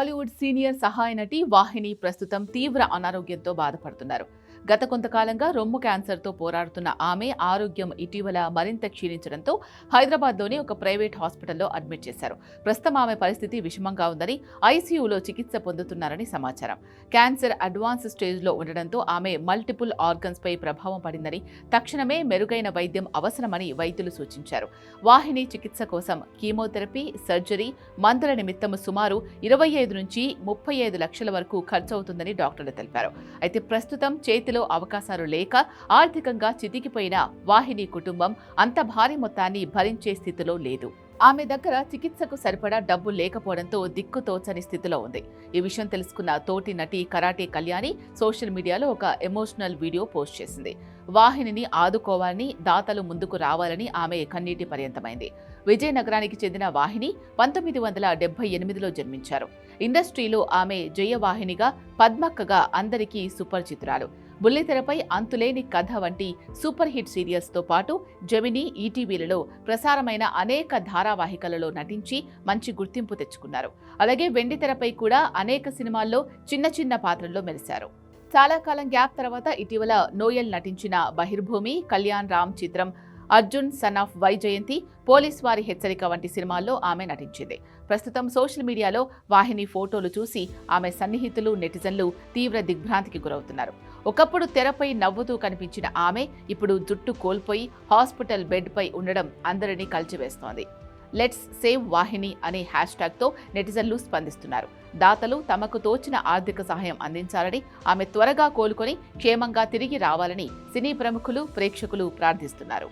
Tollywood senior సహాయ నటి వాహిని ప్రస్తుతం తీవ్ర అనారోగ్యంతో బాధపడుతున్నారు. గత కొంతకాలంగా రొమ్ము క్యాన్సర్తో పోరాడుతున్న ఆమె ఆరోగ్యం ఇటీవల మరింత క్షీణించడంతో హైదరాబాద్లోని ఒక ప్రైవేట్ హాస్పిటల్లో అడ్మిట్ చేశారు. ప్రస్తుతం ఆమె పరిస్థితి విషమంగా ఉందని ఐసీయూలో చికిత్స పొందుతున్నారని సమాచారం. క్యాన్సర్ అడ్వాన్స్ స్టేజ్లో ఉండడంతో ఆమె మల్టిపుల్ ఆర్గన్స్పై ప్రభావం పడిందని తక్షణమే మెరుగైన వైద్యం అవసరమని వైద్యులు సూచించారు. వాహిని చికిత్స కోసం కీమోథెరపీ సర్జరీ మందుల నిమిత్తం సుమారు ఇరవై ఐదు నుంచి ముప్పై ఐదు లక్షల వరకు ఖర్చవుతుందని డాక్టర్లు తెలిపారు. అయితే ప్రస్తుతం చేతి చేతిలో అవకాశాలు లేక ఆర్థికంగా చితికిపోయిన వాహిని కుటుంబం అంత భారీ మొత్తాన్ని భరించే స్థితిలో లేదు. ఆమె దగ్గర చికిత్సకు సరిపడా డబ్బు లేకపోవడంతో దిక్కుతోచని స్థితిలో ఉంది. ఈ విషయం తెలుసుకున్న తోటి నటి కరాటే కళ్యాణి సోషల్ మీడియాలో ఒక ఎమోషనల్ వీడియో పోస్ట్ చేసింది. వాహినిని ఆదుకోవాలని దాతలు ముందుకు రావాలని ఆమె కన్నీటి పర్యంతమైంది. విజయనగరానికి చెందిన వాహిని పంతొమ్మిది వందల డెబ్బై ఎనిమిదిలో జన్మించారు. ఇండస్ట్రీలో ఆమె జయవాహినిగా పద్మక్కగా అందరికీ సుపరిచితురాలు. బుల్లితెరపై అంతులేని కథ వంటి సూపర్ హిట్ సీరియల్స్తో పాటు జమినీ ఈటీవీలలో ప్రసారమైన అనేక ధారావాహికలలో నటించి మంచి గుర్తింపు తెచ్చుకున్నారు. అలాగే వెండితెరపై కూడా అనేక సినిమాల్లో చిన్న చిన్న పాత్రల్లో మెలిశారు చాలా కాలం గ్యాప్ తర్వాత ఇటీవల నోయల్ నటించిన బహిర్భూమి కళ్యాణ్ రామ్ చిత్రం Arjun son of Vyjayanthi police వారి హెచ్చరిక వంటి సినిమాల్లో ఆమె నటించింది. ప్రస్తుతం సోషల్ మీడియాలో వాహిని ఫోటోలు చూసి ఆమె సన్నిహితులు నెటిజన్లు తీవ్ర దిగ్భ్రాంతికి గురవుతున్నారు. ఒకప్పుడు తెరపై నవ్వుతూ కనిపించిన ఆమె ఇప్పుడు జుట్టు కోల్పోయి హాస్పిటల్ బెడ్పై ఉండడం అందరినీ కలిచివేస్తోంది. లెట్స్ సేవ్ వాహిని అనే హ్యాష్ ట్యాగ్తో నెటిజన్లు స్పందిస్తున్నారు. దాతలు తమకు తోచిన ఆర్థిక సహాయం అందించాలని ఆమె త్వరగా కోలుకొని క్షేమంగా తిరిగి రావాలని సినీ ప్రముఖులు ప్రేక్షకులు ప్రార్థిస్తున్నారు.